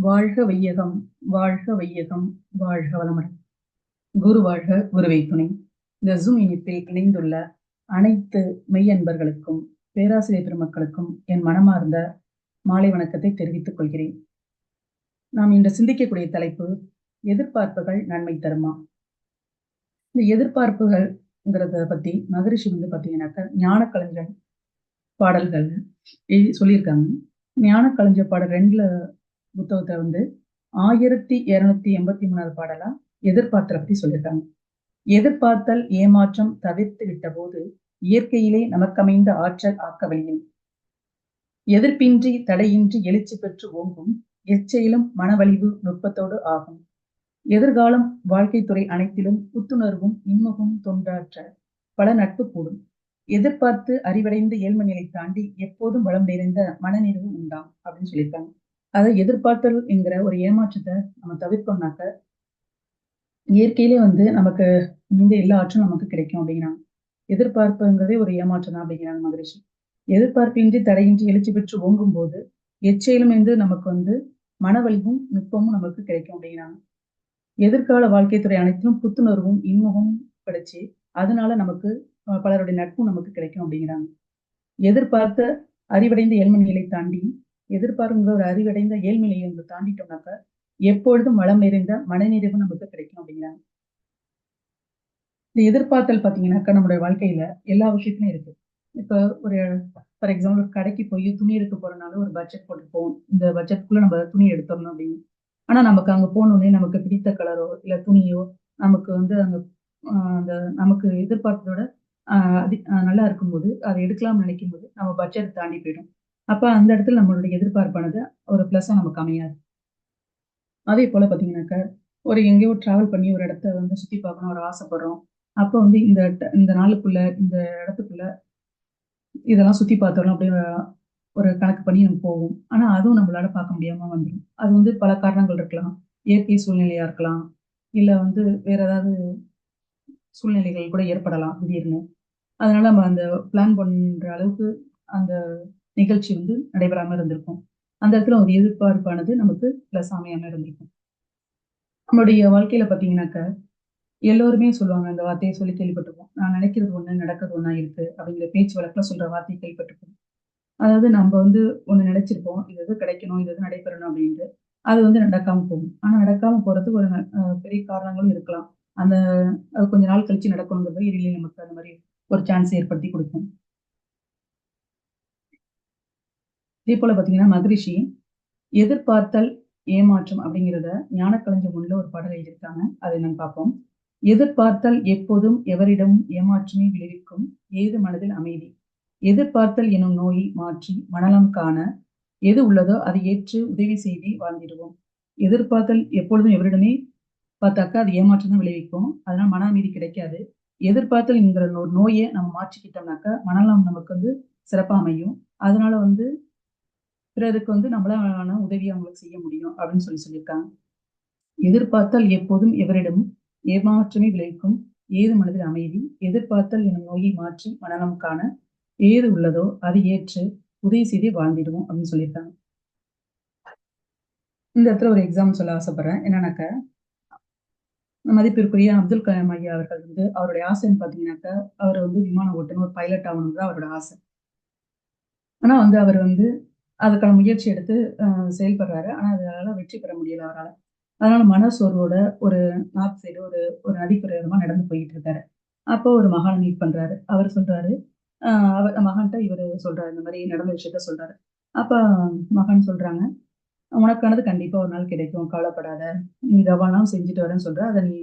வாழ்க வையகம் வாழ்க வையகம் வாழ்க வளமுடன். குரு வாழ்க குருவை துணை. இந்த ஜூம் இணைப்பில் இணைந்துள்ள அனைத்து மெய்யன்பர்களுக்கும் பேராசிரியர் பெருமக்களுக்கும் என் மனமார்ந்த மாலை வணக்கத்தை தெரிவித்துக் கொள்கிறேன். நாம் இன்று சிந்திக்கக்கூடிய தலைப்பு எதிர்பார்ப்புகள் நன்மை தருமா? இந்த எதிர்பார்ப்புகள்ங்கிறத பத்தி மகரிஷி வந்து பார்த்தீங்கன்னாக்கா ஞான கலைஞர் பாடல்கள் எழுதி சொல்லியிருக்காங்க. ஞான கலைஞர் பாடல் ரெண்டுல புத்தகத்தை வந்து ஆயிரத்தி இருநூத்தி எண்பத்தி மூணாவது பாடலா எதிர்பார்த்தலை பத்தி சொல்லியிருக்காங்க. எதிர்பார்த்தல் ஏமாற்றம் தவிர்த்து விட்ட போது இயற்கையிலே நமக்கமைந்த ஆற்றல் ஆக்க வழியும் எதிர்ப்பின்றி தடையின்றி எழுச்சி பெற்று ஓங்கும் எச்செயலும் மனவழிவு நுட்பத்தோடு ஆகும். எதிர்காலம் வாழ்க்கை துறை அனைத்திலும் புத்துணர்வும் இன்முகம் தொண்டாற்ற பல நட்பு கூடும். எதிர்பார்த்து அறிவடைந்த ஏழ்மை நிலை தாண்டி எப்போதும் வளம் நிறைந்த மனநிறைவு உண்டாம் அப்படின்னு சொல்லியிருக்காங்க. அதை எதிர்பார்த்தல் என்கிற ஒரு ஏமாற்றத்தை நம்ம தவிர்க்கோம்னாக்க இயற்கையிலே வந்து நமக்கு இந்த எல்லா ஆற்றும் நமக்கு கிடைக்கும் அப்படிங்கிறாங்க. எதிர்பார்ப்புங்கிறதே ஒரு ஏமாற்றம் தான் அப்படிங்கிறாங்க மகரிஷி. எதிர்பார்ப்பின்றி தடையின்றி எழுச்சி பெற்று ஓங்கும் போது எச்செயலும் வந்து நமக்கு வந்து மனவழிவும் நுட்பமும் நமக்கு கிடைக்கும் அப்படிங்கிறாங்க. எதிர்கால வாழ்க்கை துறை அனைத்திலும் புத்துணர்வும் இன்முகமும் கிடைச்சி அதனால நமக்கு பலருடைய நட்பும் நமக்கு கிடைக்கும் அப்படிங்கிறாங்க. எதிர்பார்த்த அறிவடைந்த ஏழ்மை நிலை தாண்டி எதிர்பார்ப்புங்கிற ஒரு அறிவடைந்த ஏழ்மையை நம்ம தாண்டிட்டோம்னாக்க எப்பொழுதும் வளம் நிறைந்த மனநிறைவு நமக்கு கிடைக்கும் அப்படிங்கிறாங்க இந்த எதிர்பார்த்தல் பார்த்தீங்கன்னாக்கா நம்மளுடைய வாழ்க்கையில எல்லா விஷயத்துலையும் இருக்கு. இப்போ ஒரு ஃபார் எக்ஸாம்பிள் ஒரு கடைக்கு போய் துணி எடுக்க போறதுனால ஒரு பட்ஜெட் போட்டு போவோம் இந்த பட்ஜெட்குள்ள நம்ம துணி எடுத்துடணும் அப்படின்னு. ஆனா நமக்கு அங்க போனோடனே நமக்கு பிடித்த கலரோ இல்ல துணியோ நமக்கு வந்து அங்க அந்த நமக்கு எதிர்பார்த்ததோட அது நல்லா இருக்கும்போது அதை எடுக்கலாம்னு நினைக்கும் போது நம்ம பட்ஜெட் தாண்டி போயிடும். அப்போ அந்த இடத்துல நம்மளுடைய எதிர்பார்ப்பானது ஒரு ப்ளஸ்ஸாக நமக்கு அமையாது அதே போல் பார்த்தீங்கன்னாக்கா ஒரு எங்கேயோ ட்ராவல் பண்ணி ஒரு இடத்த வந்து சுற்றி பார்க்கணும் ஒரு ஆசைப்படுறோம். அப்போ வந்து இந்த இந்த நாளுக்குள்ள இந்த இடத்துக்குள்ள இதெல்லாம் சுற்றி பார்த்தோம் அப்படின்னு ஒரு கணக்கு பண்ணி நம்ம போவோம். ஆனால் அதுவும் நம்மளால பார்க்க முடியாமல் வந்துடும் அது வந்து பல காரணங்கள் இருக்கலாம். இயற்கை சூழ்நிலையாக இருக்கலாம். இல்லை வந்து வேற ஏதாவது சூழ்நிலைகள் கூட ஏற்படலாம் திடீர்னு. அதனால நம்ம அந்த பிளான் பண்ணுற அளவுக்கு அந்த நிகழ்ச்சி வந்து நடைபெறாம இருந்திருக்கும். அந்த இடத்துல ஒரு எதிர்பார்ப்பானது நமக்கு பிளஸ் அமையாம இருந்திருக்கும். நம்மளுடைய வாழ்க்கையில பாத்தீங்கன்னாக்க எல்லோருமே சொல்லுவாங்க அந்த வார்த்தையை சொல்லி கேள்விப்பட்டிருப்போம். நான் நினைக்கிறது ஒண்ணு நடக்கிறது ஒண்ணா இருக்கு. அப்படிங்கிற பேச்சு வழக்கில் சொல்ற வார்த்தையை கேள்விப்பட்டிருப்போம். அதாவது நம்ம வந்து ஒண்ணு நினைச்சிருப்போம் இது எது கிடைக்கணும் இது எது நடைபெறணும் அப்படின்ட்டு. அது வந்து நடக்காம போகும். ஆனா நடக்காம போறதுக்கு ஒரு பெரிய காரணங்களும் இருக்கலாம். அந்த அது கொஞ்ச நாள் கழிச்சு நடக்கணுங்கிறது இறுதியிலே நமக்கு அந்த மாதிரி ஒரு சான்ஸ் ஏற்படுத்தி கொடுக்கும். இதே போல பாத்தீங்கன்னா மகரிஷி எதிர்பார்த்தல் ஏமாற்றம் அப்படிங்கிறத ஞானக்கலைஞர் முன்ல ஒரு பாடல் எழுதியிருக்காங்க. அதை நான் பார்ப்போம். எதிர்பார்த்தல் எப்போதும் எவரிடமும் ஏமாற்றமே விளைவிக்கும். ஏது மனதில் அமைதி. எதிர்பார்த்தல் எனும் நோயை மாற்றி மனலம் காண எது உள்ளதோ அதை ஏற்று உதவி செய்து வாழ்ந்திடுவோம். எதிர்பார்த்தல் எப்பொழுதும் எவரிடமே பார்த்தாக்கா அது ஏமாற்றம் தான் விளைவிக்கும். அதனால மன அமைதி கிடைக்காது. எதிர்பார்த்தல் என்கிற நோயை நம்ம மாற்றிக்கிட்டோம்னாக்கா மனநலம் நமக்கு வந்து சிறப்பாக அமையும். அதனால வந்து பிறருக்கு வந்து நம்மளான உதவி அவங்களுக்கு செய்ய முடியும் அப்படின்னு சொல்லி சொல்லியிருக்காங்க. எதிர்பார்த்தால் எப்போதும் எவரிடமும் ஏமாற்றமே விளைவிக்கும். ஏது மனதில் அமைதி? எதிர்பார்த்தல் எனும் நோயை மாற்றி மனநலம் காண ஏது உள்ளதோ அதை ஏற்று உதவி செய்து வாழ்ந்திடுவோம் அப்படின்னு சொல்லியிருக்காங்க. இந்த இடத்துல ஒரு எக்ஸாம் சொல்ல ஆசைப்படுறேன். என்னன்னாக்க மதிப்பிற்குரிய அப்துல் கலாம் ஐயா அவர்கள் வந்து அவருடைய ஆசைன்னு பார்த்தீங்கன்னாக்கா அவர் வந்து விமான ஓட்டணும் ஒரு பைலட் ஆகணும் தான் அவரோட ஆசை. ஆனா வந்து அவர் வந்து அதுக்கான முயற்சி எடுத்து செயல்படுறாரு. ஆனால் அதனால வெற்றி பெற முடியல அவரால். அதனால மனசோர்வோட ஒரு நார்த் சைடு ஒரு ஒரு நதிப்பிரயோகமா நடந்து போயிட்டு இருக்காரு. அப்போ ஒரு மகான் மீட் பண்றாரு. அவர் சொல்றாரு அவர் மகான்கிட்ட இவர் சொல்றாரு இந்த மாதிரி நடந்த விஷயத்த சொல்றாரு. அப்ப மகான் சொல்றாங்க உனக்கானது கண்டிப்பா ஒரு நாள் கிடைக்கும் கவலைப்படாத. நீ ரவானாம் செஞ்சுட்டு வரேன்னு சொல்ற. அதை நீ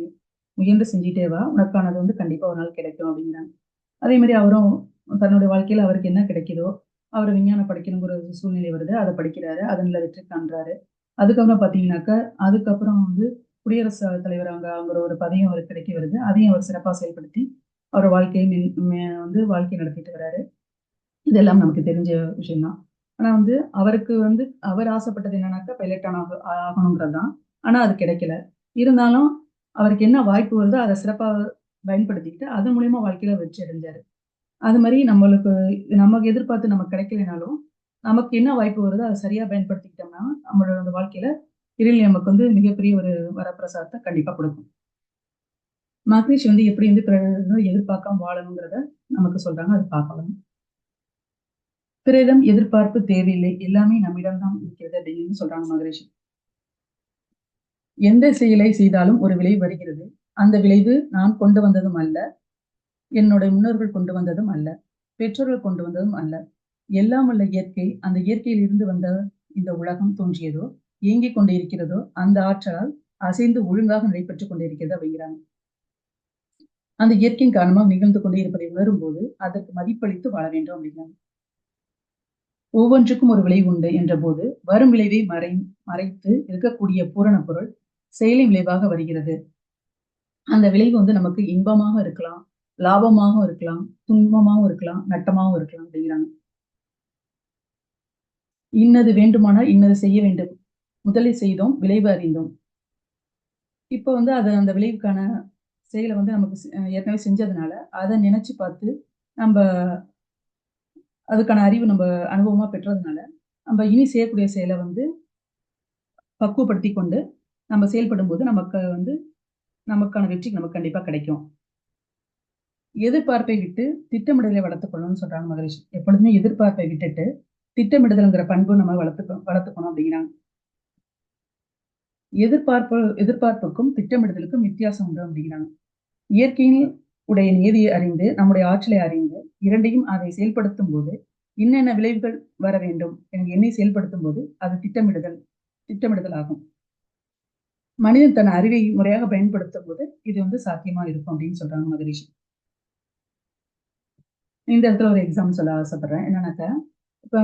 முயன்று செஞ்சுட்டே வா. உனக்கானது வந்து கண்டிப்பா ஒரு நாள் கிடைக்கும் அப்படிங்கிறாங்க. அதே மாதிரி அவரும் தன்னுடைய வாழ்க்கையில அவருக்கு என்ன கிடைக்குதோ அவர் விஞ்ஞானம் படிக்கணுங்கிற ஒரு சூழ்நிலை வருது. அதை படிக்கிறாரு. அதன்ல வெற்றி காண்றாரு. அதுக்கப்புறம் பார்த்தீங்கன்னாக்கா அதுக்கப்புறம் வந்து குடியரசு தலைவர் அவங்க அவங்கிற ஒரு பதவியும் அவருக்கு கிடைக்க வருது. அதையும் அவர் சிறப்பாக செயல்படுத்தி அவர் வாழ்க்கையை வந்து வாழ்க்கை நடத்திட்டு வர்றாரு இதெல்லாம் நமக்கு தெரிஞ்ச விஷயம்தான். ஆனால் வந்து அவருக்கு வந்து அவர் ஆசைப்பட்டது என்னன்னாக்கா பைலட் ஆன ஆகணுங்கிறது தான் ஆனால் அது கிடைக்கல. இருந்தாலும் அவருக்கு என்ன வாய்ப்பு வருதோ அதை சிறப்பாக பயன்படுத்திக்கிட்டு அதன் மூலயமா வாழ்க்கையில வெற்றி அடைஞ்சாரு. அது மாதிரி நம்மளுக்கு நமக்கு எதிர்பார்த்து நமக்கு கிடைக்கலனாலும் நமக்கு என்ன வாய்ப்பு வருதோ அதை சரியா பயன்படுத்திக்கிட்டோம்னா நம்மளோட அந்த வாழ்க்கையில இறைநிலை நமக்கு வந்து மிகப்பெரிய ஒரு வரப்பிரசாதத்தை கண்டிப்பா கொடுக்கும். மகரிஷி வந்து எப்படி வந்து எதிர்பார்க்காம வாழணுங்கிறத நமக்கு சொல்றாங்க. அது பார்க்கலாம். பிறரிடம் எதிர்பார்ப்பு தேவையில்லை. எல்லாமே நம்மிடம் தான் இருக்கிறது அப்படின்னு சொல்றாங்க மகரிஷி. எந்த செயலை செய்தாலும் ஒரு விளைவு வருகிறது. அந்த விளைவு நான் கொண்டு வந்ததும் அல்ல. என்னுடைய முன்னோர்கள் கொண்டு வந்ததும் அல்ல பெற்றோர்கள் கொண்டு வந்ததும் அல்ல. எல்லாம் உள்ள இயற்கை அந்த இயற்கையில் இருந்து வந்த இந்த உலகம் தோன்றியதோ இயங்கிக் கொண்டு இருக்கிறதோ அந்த ஆற்றலால் அசைந்து ஒழுங்காக நடைபெற்றுக் கொண்டிருக்கிறது அப்படிங்கிறாங்க. அந்த இயற்கையின் காரணமாக நிகழ்ந்து கொண்டே இருப்பதை உணரும் போது அதற்கு மதிப்பளித்து வாழ வேண்டும் அப்படிங்கிறாங்க. ஒவ்வொன்றுக்கும் ஒரு விளைவு உண்டு என்ற போது வரும் விளைவை மறை மறைத்து இருக்கக்கூடிய பூரண பொருள் செயலின் விளைவாக வருகிறது. அந்த விளைவு வந்து நமக்கு இன்பமாக இருக்கலாம் லாபமாகவும் இருக்கலாம் துன்பமாகவும் இருக்கலாம் நட்டமாகவும் இருக்கலாம் அப்படிங்கிறாங்க. இன்னது வேண்டுமானால் இன்னது செய்ய வேண்டும். முதலில் செய்தோம் விளைவு அறிந்தோம். இப்போ வந்து அதை அந்த விளைவுக்கான செயலை வந்து நமக்கு ஏற்கனவே செஞ்சதுனால அதை நினைச்சு பார்த்து நம்ம அதுக்கான அறிவு நம்ம அனுபவமா பெற்றதுனால நம்ம இனி செய்யக்கூடிய செயலை வந்து பக்குவப்படுத்தி கொண்டு நம்ம செயல்படும் போது நமக்கு வந்து நமக்கான வெற்றி நமக்கு கண்டிப்பா கிடைக்கும். எதிர்பார்ப்பை விட்டு திட்டமிடலை வளர்த்துக்கணும்னு சொல்றாங்க மகரிஷி. எப்பொழுதுமே எதிர்பார்ப்பை விட்டுட்டு திட்டமிடுதல்ங்கிற பண்பு நம்ம வளர்த்துக்கணும் வளர்த்துக்கணும் அப்படிங்கிறாங்க. எதிர்பார்ப்பு எதிர்பார்ப்புக்கும் திட்டமிடுதலுக்கும் வித்தியாசம் உண்டு அப்படிங்கிறாங்க. இயற்கையின் உடைய நியதியை அறிந்து நம்முடைய ஆற்றலை அறிந்து இரண்டையும் அதை செயல்படுத்தும் போது என்னென்ன விளைவுகள் வர வேண்டும் எனக்கு என்னை செயல்படுத்தும் போது அது திட்டமிடுதல் திட்டமிடுதல் ஆகும். மனிதன் தன் அறிவை முறையாக பயன்படுத்தும் போது இது வந்து சாத்தியமா இருக்கும் அப்படின்னு சொல்றாங்க மகரிஷி. இந்த இடத்துல ஒரு எக்ஸாம் சொல்ல ஆசைப்படுறேன். என்னன்னாக்கா இப்போ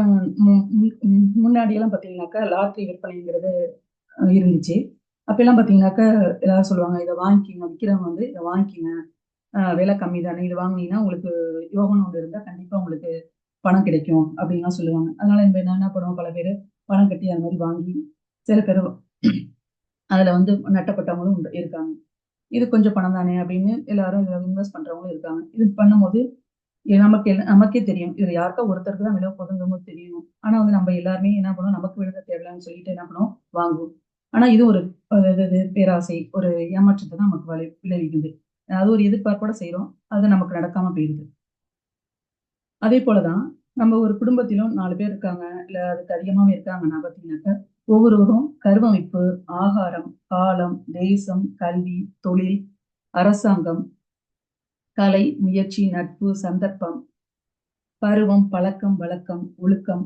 முன்னாடி எல்லாம் பார்த்தீங்கன்னாக்கா லாட்ரி விற்பனைங்கிறது இருந்துச்சு. அப்பெல்லாம் பார்த்தீங்கன்னாக்கா எல்லாரும் சொல்லுவாங்க இதை வாங்கிக்கிங்க விற்கிறவங்க வந்து இதை வாங்கிக்கிங்க. விலை கம்மி தானே இது வாங்கினீங்கன்னா உங்களுக்கு யோகன் ஒன்று இருந்தால் கண்டிப்பாக உங்களுக்கு பணம் கிடைக்கும் அப்படின்லாம் சொல்லுவாங்க. அதனால இப்போ என்ன என்ன பண்ணுவோம் பல பேர் பணம் கட்டி அந்த மாதிரி வாங்கி சில பேர் அதில் வந்து நட்டப்பட்டவங்களும் உண்டு இருக்காங்க. இது கொஞ்சம் பணம் தானே அப்படின்னு எல்லாரும் இதில் இன்வெஸ்ட் பண்ணுறவங்களும் இருக்காங்க. இது பண்ணும்போது நமக்கு நமக்கே தெரியும். இது யாருக்கா ஒருத்தருக்கு தான் விலை போதுங்கிறது தெரியும். ஆனா வந்து நம்ம எல்லாருமே என்ன பண்ணுவோம்? நமக்கு விழுந்த தேவையில்லைன்னு சொல்லிட்டு என்ன பண்ணுவோம்? வாங்குவோம். ஆனா இது ஒரு பேராசை ஒரு ஏமாற்றத்தை தான் நமக்கு விளை விளைவிக்குது. அது ஒரு எதிர்பார்ப்போட செய்யறோம் அது நமக்கு நடக்காம போயிடுது. அதே போலதான் நம்ம ஒரு குடும்பத்திலும் நாலு பேர் இருக்காங்க. இல்ல அதுக்கு அதிகமாவே இருக்காங்கன்னா பாத்தீங்கன்னாக்க ஒவ்வொருவரும் கருவமைப்பு ஆகாரம் காலம் தேசம் கல்வி தொழில் அரசாங்கம் கலை முயற்சி நட்பு சந்தர்ப்பம் பருவம் பழக்கம் வழக்கம் ஒழுக்கம்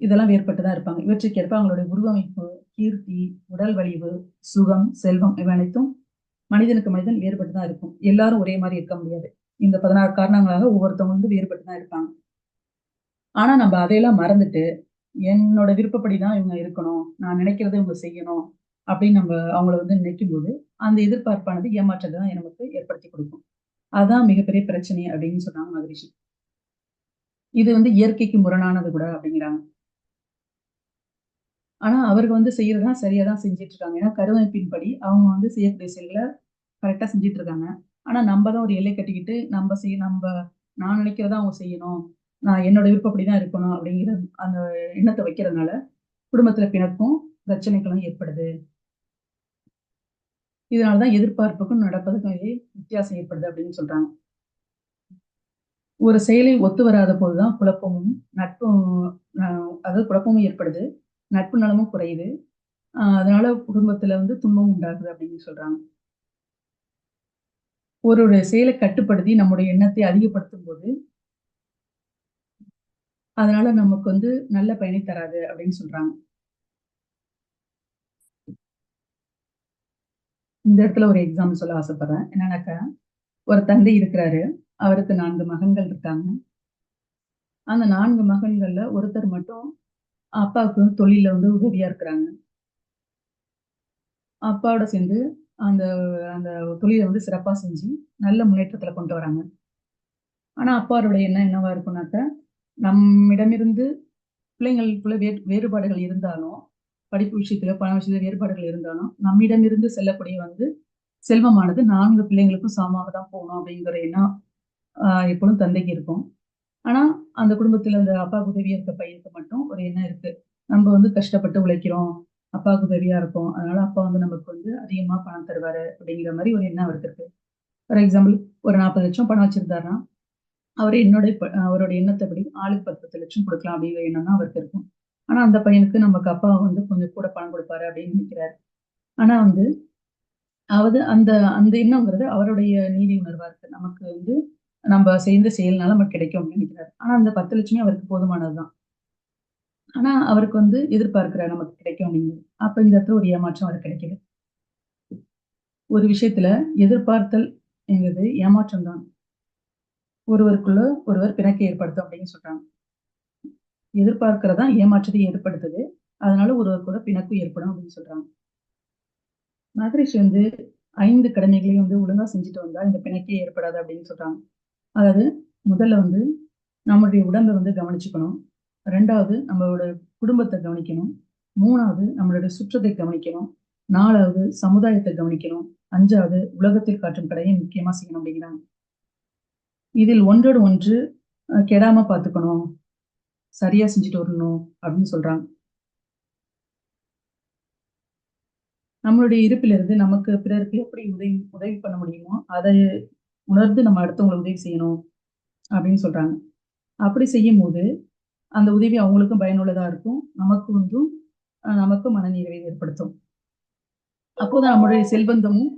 இதெல்லாம் வேறுபட்டுதான் இருப்பாங்க. இவற்றுக்கேற்ப அவங்களுடைய உருவமைப்பு கீர்த்தி உடல் வலிவு சுகம் செல்வம் இவை அனைத்தும் மனிதனுக்கு மனிதன் வேறுபட்டு தான் இருக்கும். எல்லாரும் ஒரே மாதிரி இருக்க முடியாது. இந்த பதினாறு காரணங்களாக ஒவ்வொருத்தவங்க வந்து வேறுபட்டு தான் இருப்பாங்க. ஆனா நம்ம அதையெல்லாம் மறந்துட்டு என்னோட விருப்பப்படி தான் இவங்க இருக்கணும் நான் நினைக்கிறத இவங்க செய்யணும் அப்படின்னு நம்ம அவங்கள வந்து நினைக்கும் போது அந்த எதிர்பார்ப்பானது ஏமாற்றத்தை தான் நமக்கு ஏற்படுத்தி கொடுக்கும். அதுதான் மிகப்பெரிய பிரச்சனை அப்படின்னு சொன்னாங்க மகரிஷி. இது வந்து இயற்கைக்கு முரணானது கூட அப்படிங்கிறாங்க. ஆனா அவர்கள் வந்து செய்யறதுதான் சரியா தான் செஞ்சுட்டு இருக்காங்க ஏன்னா கருவமைப்பின்படி அவங்க வந்து செய்யக்கூடிய செயல்களை கரெக்டா செஞ்சுட்டு இருக்காங்க ஆனா நம்ம தான் ஒரு எல்லை கட்டிக்கிட்டு நம்ம செய்ய நம்ம நான் நினைக்கிறதா அவங்க செய்யணும். நான் என்னோட விருப்பப்படிதான் இருக்கணும் அப்படிங்கிற அந்த எண்ணத்தை வைக்கிறதுனால குடும்பத்துல பிணக்கும் பிரச்சனைகளும் ஏற்படுது. இதனாலதான் எதிர்பார்ப்புக்கும் நடப்பதுக்கும் வித்தியாசம் ஏற்படுது அப்படின்னு சொல்றாங்க. ஒரு செயலில் ஒத்து வராத போதுதான் குழப்பமும் நட்பும் அதாவது குழப்பமும் ஏற்படுது. நட்பு நலமும் குறையுது. அதனால குடும்பத்துல வந்து துன்பம் உண்டாகுது அப்படின்னு சொல்றாங்க. ஒரு செயலை கட்டுப்படுத்தி நம்முடைய எண்ணத்தை அதிகப்படுத்தும் போது அதனால நமக்கு வந்து நல்ல பயனை தராது அப்படின்னு சொல்றாங்க. இந்த இடத்துல ஒரு எக்ஸாம்பிள் சொல்ல ஆசைப்படுறேன். என்னன்னாக்கா ஒரு தந்தை இருக்கிறாரு. அவருக்கு நான்கு மகன்கள் இருக்காங்க. அந்த நான்கு மகன்கள்ல ஒருத்தர் மட்டும் அப்பாவுக்கு வந்து தொழில வந்து உதவியா இருக்கிறாங்க. அப்பாவோட சேர்ந்து அந்த அந்த தொழிலை வந்து சிறப்பா செஞ்சு நல்ல முன்னேற்றத்துல கொண்டு வராங்க. ஆனா அப்பாவோட எண்ணம் என்னவா இருக்கும்னாக்க நம்மிடமிருந்து பிள்ளைங்களுக்குள்ள வே வேறுபாடுகள் இருந்தாலும் படிப்பு விஷயத்துல பண விஷயத்துல வேறுபாடுகள் இருந்தாலும் நம்மிடமிருந்து செல்லக்கூடிய வந்து செல்வமானது நான்கு பிள்ளைங்களுக்கும் சமமாக தான் போகணும் அப்படிங்கிற எண்ணம் ஆஹ் எப்பொழுதும் தந்தைக்கு இருக்கும். ஆனா அந்த குடும்பத்துல அந்த அப்பா உதவியா இருக்க பையனுக்கு மட்டும் ஒரு எண்ணம் இருக்கு. நம்ம வந்து கஷ்டப்பட்டு உழைக்கிறோம் அப்பாவுக்கு உதவியா இருக்கும். அதனால அப்பா வந்து நமக்கு வந்து அதிகமா பணம் தருவாரு அப்படிங்கிற மாதிரி ஒரு எண்ணம் அவருக்கு இருக்கு. ஃபார் எக்ஸாம்பிள் ஒரு நாற்பது லட்சம் பணம் வச்சிருந்தாருன்னா அவர் என்னோட அவரோட எண்ணத்தைப்படி ஆளுக்கு பத்து பத்து லட்சம் கொடுக்கலாம் அப்படிங்கிற எண்ணம் தான் அவருக்கு இருக்கும். ஆனா அந்த பையனுக்கு நமக்கு அப்பா வந்து கொஞ்சம் கூட பணம் கொடுப்பாரு அப்படின்னு நினைக்கிறாரு. ஆனா வந்து அவது அந்த அந்த எண்ணங்கிறது அவருடைய நீதி உணர்வா இருக்கு. நமக்கு வந்து நம்ம செய்த செயல்னால நமக்கு கிடைக்கும் அப்படின்னு நினைக்கிறாரு. ஆனா அந்த பத்து லட்சமே அவருக்கு போதுமானதுதான். ஆனா அவருக்கு வந்து எதிர்பார்க்கிறார் நமக்கு கிடைக்கும் அப்படிங்கிறது அப்ப இந்த இடத்துல ஒரு ஏமாற்றம் அவருக்கு கிடைக்குது. ஒரு விஷயத்துல எதிர்பார்த்தல் என்கிறது ஏமாற்றம் தான் ஒருவருக்குள்ள ஒருவர் பிணக்கை ஏற்படுத்தும் அப்படின்னு சொல்றாங்க. எதிர்பார்க்கிறதா ஏமாற்றத்தை ஏற்படுத்துது. அதனால ஒருவர் கூட பிணக்கு ஏற்படும் அப்படின்னு சொல்றாங்க. மகரிஷி வந்து ஐந்து கடமைகளையும் வந்து ஒழுங்கா செஞ்சுட்டு வந்தா இந்த பிணக்கே ஏற்படாது அப்படின்னு சொல்றாங்க. அதாவது முதல்ல வந்து நம்மளுடைய உடம்பை வந்து கவனிச்சுக்கணும். ரெண்டாவது நம்மளோட குடும்பத்தை கவனிக்கணும். மூணாவது நம்மளுடைய சுற்றத்தை கவனிக்கணும். நாலாவது சமுதாயத்தை கவனிக்கணும். அஞ்சாவது உலகத்தில் காற்றும் கடையை முக்கியமா செய்யணும் அப்படிங்கிறாங்க. இதில் ஒன்றோடு ஒன்று கெடாம பார்த்துக்கணும். சரியா செஞ்சுட்டு வரணும் அப்படின்னு சொல்றாங்க. நம்மளுடைய இருப்பிலிருந்து நமக்கு பிறருக்கு எப்படி உதவி உதவி பண்ண முடியுமோ அதை உணர்ந்து நம்ம அடுத்தவங்களை உதவி செய்யணும் அப்படின்னு சொல்றாங்க. அப்படி செய்யும் போது அந்த உதவி அவங்களுக்கும் பயனுள்ளதா இருக்கும். நமக்கு வந்து நமக்கும் மனநிறைவை ஏற்படுத்தும். அப்போதான் நம்மளுடைய செல்வந்தமும்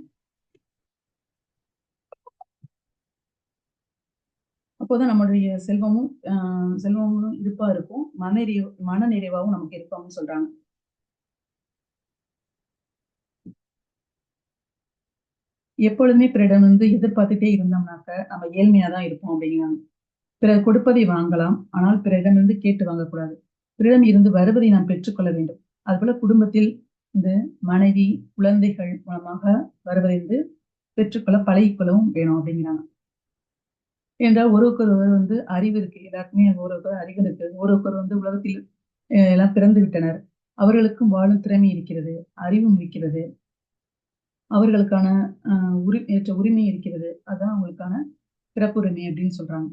அப்போதான் நம்மளுடைய செல்வமும் செல்வமும் இருப்பா இருக்கும். மன மன நிறைவாகவும் நமக்கு இருப்போம்னு சொல்றாங்க. எப்பொழுதுமே பிறரிடம் வந்து எதிர்பார்த்துட்டே இருந்தோம்னாக்க நம்ம ஏழ்மையா தான் இருப்போம் அப்படிங்கிறாங்க. பிறர் கொடுப்பதை வாங்கலாம் ஆனால் பிறரிடமிருந்து கேட்டு வாங்கக்கூடாது. பிறரிடம் இருந்து வருவதை நாம் பெற்றுக்கொள்ள வேண்டும். அதுபோல குடும்பத்தில் இந்த மனைவி குழந்தைகள் மூலமாக வருவதை வந்து பெற்றுக்கொள்ள பழகிக்கொள்ளவும் வேணும் அப்படிங்கிறாங்க. என்றால் ஒருவருக்கொரு வந்து அறிவு இருக்கு. எல்லாருக்குமே ஒருவருக்கொரு அறிவு இருக்கு. ஒருவருக்கொரு வந்து உலகத்தில் எல்லாம் பிறந்து விட்டனர். அவர்களுக்கும் வாழும் திறமை இருக்கிறது. அறிவும் இருக்கிறது. அவர்களுக்கான உரி ஏற்ற உரிமை இருக்கிறது. அதுதான் அவங்களுக்கான பிறப்புரிமை அப்படின்னு சொல்றாங்க.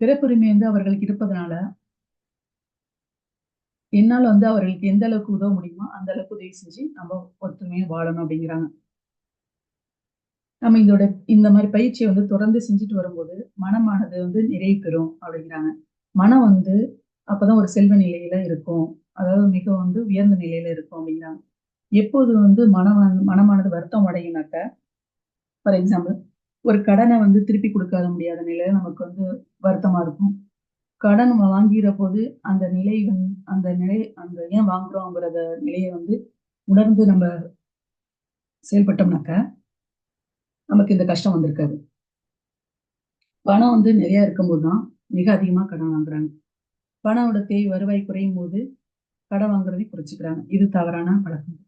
பிறப்புரிமை வந்து அவர்களுக்கு இருப்பதனால என்னால் வந்து அவர்களுக்கு எந்த அளவுக்கு உதவ முடியுமோ அந்த அளவுக்கு உதவி செஞ்சு நம்ம ஒத்துமையா வாழணும் அப்படிங்கிறாங்க. நம்ம இதோட இந்த மாதிரி பயிற்சியை வந்து தொடர்ந்து செஞ்சுட்டு வரும்போது மனமானது வந்து நிறைவு பெறும் அப்படிங்கிறாங்க. மனம் வந்து அப்பதான் ஒரு செல்வ நிலையில இருக்கும். அதாவது மிக வந்து உயர்ந்த நிலையில இருக்கும் அப்படிங்கிறாங்க. எப்போது வந்து மனம் மனமானது வருத்தம் அடையினாக்க ஃபார் எக்ஸாம்பிள் ஒரு கடனை வந்து திருப்பி கொடுக்காத முடியாத நிலையில நமக்கு வந்து வருத்தமா இருக்கும். கடன் வாங்கிற போது அந்த நிலை வந்து அந்த நிலை அந்த ஏன் வாங்குறோங்கிறத நிலையை வந்து உணர்ந்து நம்ம செயல்பட்டோம்னாக்க நமக்கு இந்த கஷ்டம் வந்திருக்காது. பணம் வந்து நிறைய இருக்கும்போது தான் மிக அதிகமா கடன் வாங்குறாங்க. பணோட தேவை வருவாய் குறையும் போது கடன் வாங்குறதை குறைச்சிக்கிறாங்க. இது தவறான பழக்கம்.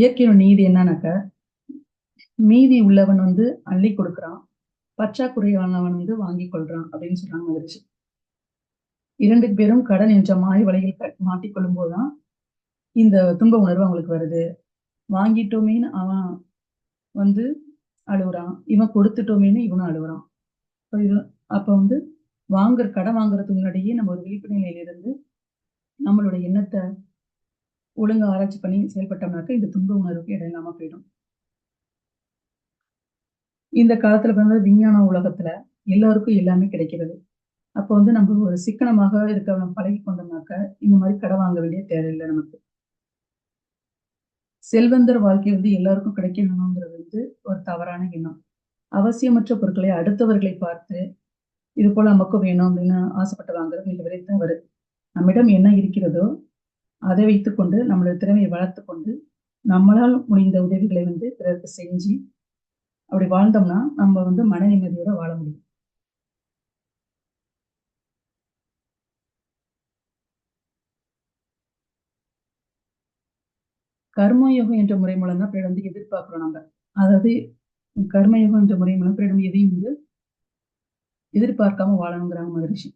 இயற்கையோட நீதி என்னன்னாக்க மீதி உள்ளவன் வந்து அள்ளி கொடுக்குறான். பற்றாக்குறையானவன் வந்து வாங்கி கொள்றான் அப்படின்னு சொல்றாங்க மகிழ்ச்சி இரண்டு பேரும் கடன் என்ற மாய வலையில் மாட்டிக்கொள்ளும் போதுதான் இந்த துன்ப உணர்வு அவங்களுக்கு வருது. வாங்கிட்டோமேன்னு அவன் வந்து அழுகுறான் இவன் கொடுத்துட்டோமேன்னு இவனும் அழுகுறான் அப்ப வந்து வாங்குற கடன் வாங்குறதுக்கு முன்னாடியே நம்ம ஒரு விழிப்பு நிலையிலிருந்து நம்மளோட எண்ணத்தை ஒழுங்கு ஆராய்ச்சி பண்ணி செயல்பட்டோம்னாக்க இந்த துன்ப உணர்வுக்கு இடம் இல்லாம போயிடும். இந்த காலத்துல வந்து விஞ்ஞான உலகத்துல எல்லாருக்கும் எல்லாமே கிடைக்கிறது. அப்போ வந்து நம்ம ஒரு சிக்கனமாக இருக்க பழகி கொண்டோம்னாக்க இந்த மாதிரி கடை வாங்க வேண்டிய தேவையில்லை நமக்கு. செல்வந்தர் வாழ்க்கை வந்து எல்லாருக்கும் கிடைக்கணுங்கிறது வந்து ஒரு தவறான எண்ணம். அவசியமற்ற பொருட்களை அடுத்தவர்களை பார்த்து இது போல நமக்கும் வேணும் அப்படின்னு ஆசைப்பட்டு வாங்குறது மிக விரைத்தான் வருது. நம்மிடம் என்ன இருக்கிறதோ அதை வைத்துக்கொண்டு நம்மளுடைய திறமையை வளர்த்து கொண்டு நம்மளால் முடிந்த உதவிகளை வந்து பிறருக்கு செஞ்சு அப்படி வாழ்ந்தோம்னா நம்ம வந்து மன நிம்மதியோட வாழ முடியும். கர்மயோகம் என்ற முறை மூலம் தான் பிறர் வந்து எதிர்பார்க்கிறோம் நம்ம அதாவது கர்மயோகம் என்ற முறை மூலம் பிறர் எதையும் வந்து எதிர்பார்க்காம வாழணுங்கிறாங்க மகரிஷி.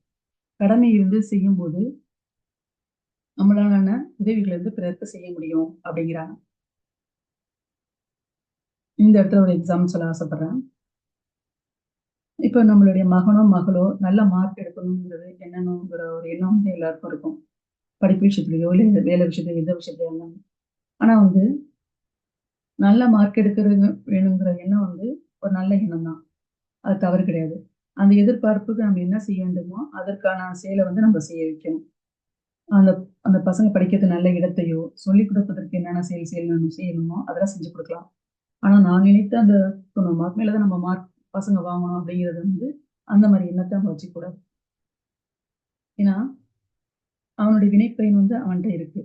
கடமை இருந்து செய்யும் போது நம்மளான உதவிகளை வந்து பிறருக்கு செய்ய முடியும் அப்படிங்கிறாங்க. இந்த இடத்துல ஒரு எக்ஸாம் சொல்ல ஆசைப்படுறேன். இப்ப நம்மளுடைய மகனோ, மகளோ நல்ல மார்க் எடுக்கணுங்கிறது என்னன்னுங்கிற ஒரு எண்ணம் எல்லாருக்கும் இருக்கும். படிப்பு விஷயத்துலயோ, இல்ல வேலை விஷயத்துலயோ, எந்த விஷயத்துலயா ஆனா வந்து நல்ல மார்க் எடுக்கிறது வேணுங்கிற எண்ணம் வந்து ஒரு நல்ல எண்ணம் தான். அது தவறு கிடையாது. அந்த எதிர்பார்ப்புக்கு நம்ம என்ன செய்ய வேண்டுமோ, அதற்கான செயலை வந்து நம்ம செய்ய வைக்கணும். அந்த அந்த பசங்க படிக்கிறது நல்ல இடத்தையோ, சொல்லிக் கொடுப்பதற்கு என்னென்ன செயல் செய்யணும் செய்யணுமோ, அதெல்லாம் செஞ்சு கொடுக்கலாம் ஆனா நான் நினைத்த அந்த 90 மார்க் மேல தான் நம்ம மார்க் பசங்க வாங்கணும் அப்படிங்கிறது வந்து, அந்த மாதிரி எண்ணத்தை நம்ம வச்சுக்கூடாது ஏன்னா, அவனுடைய வினைப்பயன் வந்து அவன்கிட்ட இருக்கு.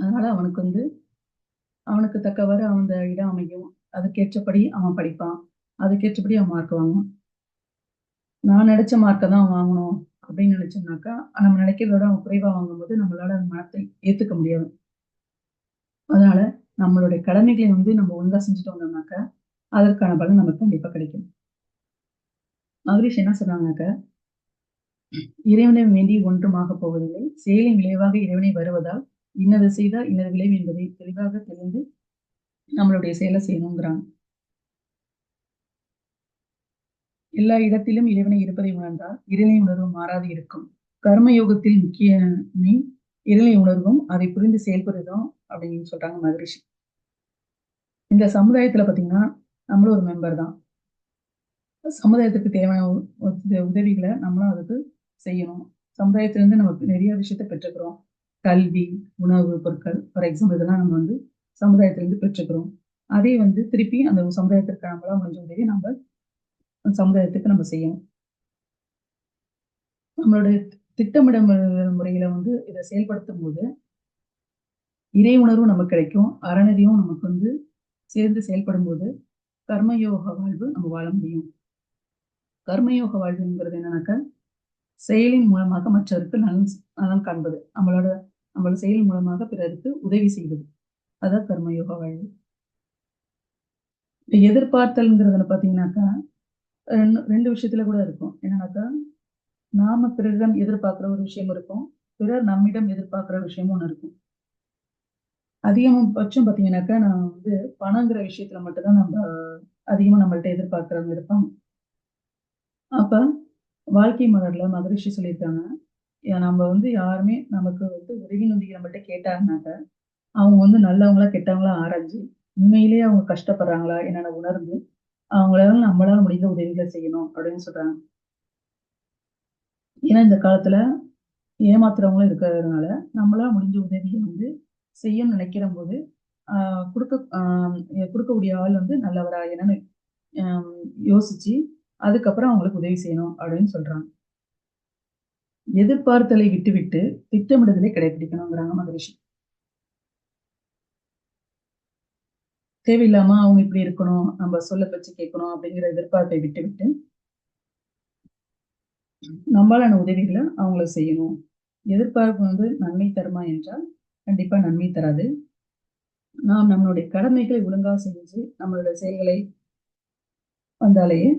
அதனால அவனுக்கு வந்து அவனுக்கு தக்கவாறு அந்த இடம் அமையும். அதுக்கேற்றபடி அவன் படிப்பான். அதுக்கேற்றபடி அவன் மார்க் வாங்குவான். நான் நினைச்ச மார்க்கை தான் அவன் வாங்கணும் அப்படின்னு நினைச்சோம்னாக்கா நம்ம நினைக்கிறதோட விட அவன் குறைவா வாங்கும்போது நம்மளால அந்த மனத்தை ஏத்துக்க முடியாது. அதனால நம்மளுடைய கடமைகளை வந்து நம்ம ஒழுங்கா செஞ்சுட்டு வந்தோம்னாக்கா, அதற்கான பலன் நமக்கு கண்டிப்பா கிடைக்கும். மகரிஷ் என்ன சொன்னாங்கனாக்க, இறைவனை வேண்டி ஒன்றும் போவதில்லை. செயலின் விளைவாக இறைவனை வருவதால், இன்னதை செய்தால் இன்னது விளைவு என்பதை தெளிவாக தெரிந்து நம்மளுடைய செயலை செய்யணுங்கிறாங்க. எல்லா இடத்திலும் இறைவனை இருப்பதை உணர்ந்தால், இறைவனை உணர்வு மாறாது இருக்கும். கர்ம யோகத்தில் முக்கிய இறைவனை உணர்வும், அதை புரிந்து செயல்படுறதும் அப்படின்னு சொல்றாங்க மகரிஷி. இந்த சமுதாயத்துல பாத்தீங்கன்னா நம்மளும் ஒரு மெம்பர் தான். சமுதாயத்துக்கு தேவையான உதவிகளை நம்மளும் அதுக்கு செய்யணும். சமுதாயத்திலிருந்து நமக்கு நிறைய விஷயத்த பெற்றுக்கிறோம். கல்வி, உணவு பொருட்கள் ஃபார் எக்ஸாம்பிள் இதெல்லாம் நம்ம வந்து சமுதாயத்திலிருந்து பெற்றுக்கிறோம். அதே வந்து திருப்பி அந்த சமுதாயத்திற்கு நம்மளா முடிஞ்ச உதவி நம்ம சமுதாயத்துக்கு நம்ம செய்யணும். நம்மளுடைய திட்டமிட முறையில வந்து இதை செயல்படுத்தும் போது இறை உணர்வும் நமக்கு கிடைக்கும். அறநெறியும் நமக்கு வந்து சேர்ந்து செயல்படும் போது கர்மயோக வாழ்வு நம்ம வாழ முடியும். கர்மயோக வாழ்வுங்கிறது என்னன்னாக்கா, செயலின் மூலமாக மற்றவருக்கு நலன் நலன் காண்பது. நம்மளோட நம்மளோட செயல் மூலமாக பிறருக்கு உதவி செய்வது. அதான் கர்மயோக வாழ்வு. இந்த எதிர்பார்த்தல்ங்கிறதுல பாத்தீங்கன்னாக்கா ரெண்டு விஷயத்துல கூட இருக்கும். என்னன்னாக்கா, நாம பிறரிடம் எதிர்பார்க்கிற ஒரு விஷயம் இருக்கும். பிறர் நம்மிடம் எதிர்பார்க்கிற விஷயமும் ஒன்று இருக்கும். அதிகமும் பட்சம் பார்த்தீங்கன்னாக்கா, நான் வந்து பணங்கிற விஷயத்துல மட்டும்தான் நம்ம அதிகமா நம்மள்ட்ட எதிர்பார்க்கிறவங்க இருப்பாங்க. அப்ப வாழ்க்கை மலர்ல மகரிஷி சொல்லியிருக்காங்க, நம்ம வந்து யாருமே நமக்கு வந்து உதவி நொடிக்கு நம்மள்ட்ட கேட்டாங்கனாக்க, அவங்க வந்து நல்லவங்களா, கெட்டவங்களா ஆராய்ஞ்சு, உண்மையிலேயே அவங்க கஷ்டப்படுறாங்களா என்னென்ன உணர்ந்து, அவங்களால நம்மளால முடிந்த உதவிகளை செய்யணும் அப்படின்னு சொல்றாங்க. ஏன்னா இந்த காலத்துல ஏமாத்துறவங்களும் இருக்கிறதுனால, நம்மளால முடிஞ்ச உதவியை வந்து செய்யணும்னு நினைக்கிறம்போது, ஆ கொடுக்க ஆ ஆள் வந்து நல்லவரா என்னன்னு யோசிச்சு, அதுக்கப்புறம் அவங்களுக்கு உதவி செய்யணும் அப்படின்னு சொல்றாங்க. எதிர்பார்த்தலை விட்டுவிட்டு, திட்டமிடுதலை கடைபிடிக்கணுங்கிறாங்க மகரிஷி. தேவையில்லாம அவங்க இப்படி இருக்கணும், நம்ம சொல்ல பேச்சு கேட்கணும் அப்படிங்கிற எதிர்பார்ப்பை விட்டுவிட்டு நம்மளான உதவிகளை அவங்கள செய்யணும். எதிர்பார்ப்பு வந்து நன்மை தருமா என்றால், கண்டிப்பா நன்மை தராது. நாம் நம்மளுடைய கடமைகளை ஒழுங்கா செஞ்சு, நம்மளுடைய செயல்களை வந்தாலேயே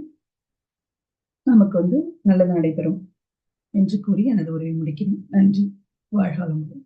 நமக்கு வந்து நல்லது நடைபெறும். என்று கூறி எனது உரையை முடிக்கிறேன். நன்றி. வாழ்க வளமுடன்.